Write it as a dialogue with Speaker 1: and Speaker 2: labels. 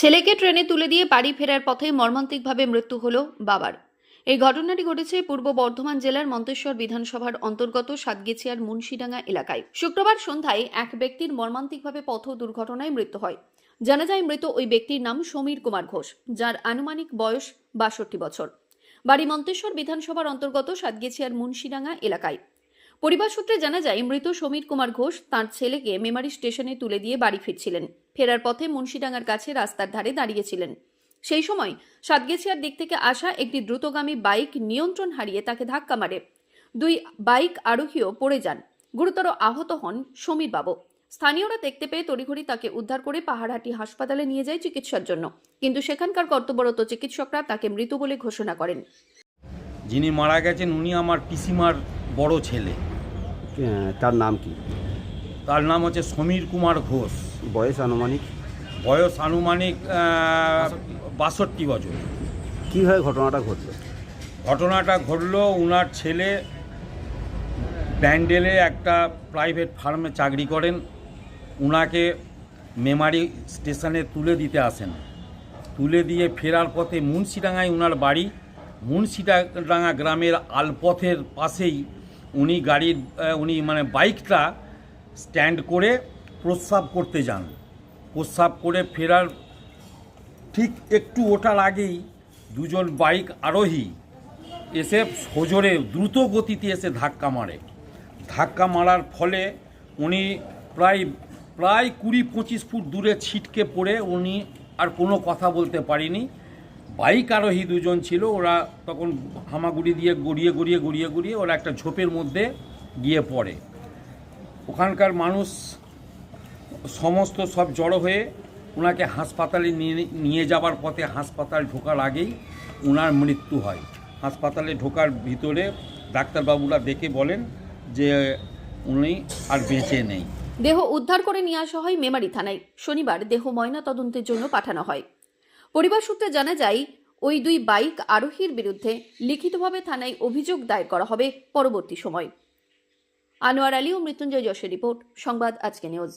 Speaker 1: ছেলেকে ট্রেনে তুলে দিয়ে বাড়ি ফেরার পথে মর্মান্তিকভাবে মৃত্যু হল বাবার। এই ঘটনাটি ঘটেছে পূর্ব বর্ধমান জেলার মন্তেশ্বর বিধানসভার অন্তর্গত সাতগেছিয়ার মুন্সিডাঙ্গা এলাকায়। শুক্রবার সন্ধ্যায় এক ব্যক্তির মর্মান্তিকভাবে পথ দুর্ঘটনায় মৃত্যু হয়। জানা যায়, মৃত ওই ব্যক্তির নাম সমীর কুমার ঘোষ, যার আনুমানিক বয়স বাষট্টি বছর। বাড়ি মন্তেশ্বর বিধানসভার অন্তর্গত সাতগেছিয়ার মুন্সিডাঙ্গা এলাকায়। পরিবার সূত্রে জানা যায়, মৃত সমীর কুমার ঘোষ তার ছেলেকে মেমারি স্টেশনে তুলে দিয়ে বাড়ি ফিরছিলেন। ফেরার পথে মুন্সিডাঙ্গার কাছে রাস্তার ধারে দাঁড়িয়েছিলেন। সেই সময় সাতগেছিয়ার দিক থেকে আসা একটি দ্রুতগামী বাইক নিয়ন্ত্রণ হারিয়ে তাকে ধাক্কা মারে। দুই বাইক আরোহীও পড়ে যান। গুরুতর আহত হন সমীর বাবু স্থানীয়রা দেখতে পেয়ে তড়িঘড়ি তাকে উদ্ধার করে পাহাড়হাটি হাসপাতালে নিয়ে যায় চিকিৎসার জন্য। কিন্তু সেখানকার কর্তব্যরত চিকিৎসকরা তাকে মৃত বলে ঘোষণা করেন।
Speaker 2: যিনি মারা গেছেন, উনি আমার পিসিমার বড় ছেলে।
Speaker 3: তার নাম কি?
Speaker 2: তার নাম হচ্ছে সমীর কুমার ঘোষ।
Speaker 3: বয়স আনুমানিক?
Speaker 2: বয়স আনুমানিক বাষট্টি বছর।
Speaker 3: কীভাবে ঘটনাটা ঘটলো?
Speaker 2: ঘটনাটা ঘটলো উনার ছেলে ব্যান্ডেলে একটা প্রাইভেট ফার্মে চাকরি করেন। উনাকে মেমারি স্টেশনে তুলে দিতে আসেন। তুলে দিয়ে ফেরার পথে মুন্সিডাঙ্গায় উনার বাড়ি। মুন্সিডাঙ্গা গ্রামের আলপথের পাশেই উনি গাড়ির উনি মানে বাইকটা স্ট্যান্ড করে প্রস্রাব করতে যান। প্রস্রাব করে ফেরার ঠিক একটু ওঠার আগেই দুজন বাইক আরোহী এসে সজোরে দ্রুত গতিতে এসে ধাক্কা মারে। ধাক্কা মারার ফলে উনি প্রায় প্রায় কুড়ি পঁচিশ ফুট দূরে ছিটকে পড়ে উনি আর কোনো কথা বলতে পারিনি। বাইক আরোহী দুজন ছিল, ওরা তখন হামাগুড়ি দিয়ে গড়িয়ে গড়িয়ে গড়িয়ে গড়িয়ে ওরা একটা ঝোপের মধ্যে গিয়ে পড়ে। ওখানকার মানুষ সমস্ত সব জড়ো হয়ে ওনাকে হাসপাতালে নিয়ে নিয়ে যাবার পথে হাসপাতাল ঢোকার আগেই ওনার মৃত্যু হয়। হাসপাতালে ঢোকার ভিতরে ডাক্তারবাবুরা দেখে বলেন যে উনি আর বেঁচে নেই।
Speaker 1: দেহ উদ্ধার করে নিয়ে আসা হয় মেমারি থানায়। শনিবার দেহ ময়না তদন্তের জন্য পাঠানো হয়। পরিবার সূত্রে জানা যায়, ওই দুই বাইক আরোহীর বিরুদ্ধে লিখিতভাবে থানায় অভিযোগ দায়ের করা হবে পরবর্তী সময়। আনোয়ার আলী ও মৃত্যুঞ্জয় যশের রিপোর্ট, সংবাদ আজকে নিউজ।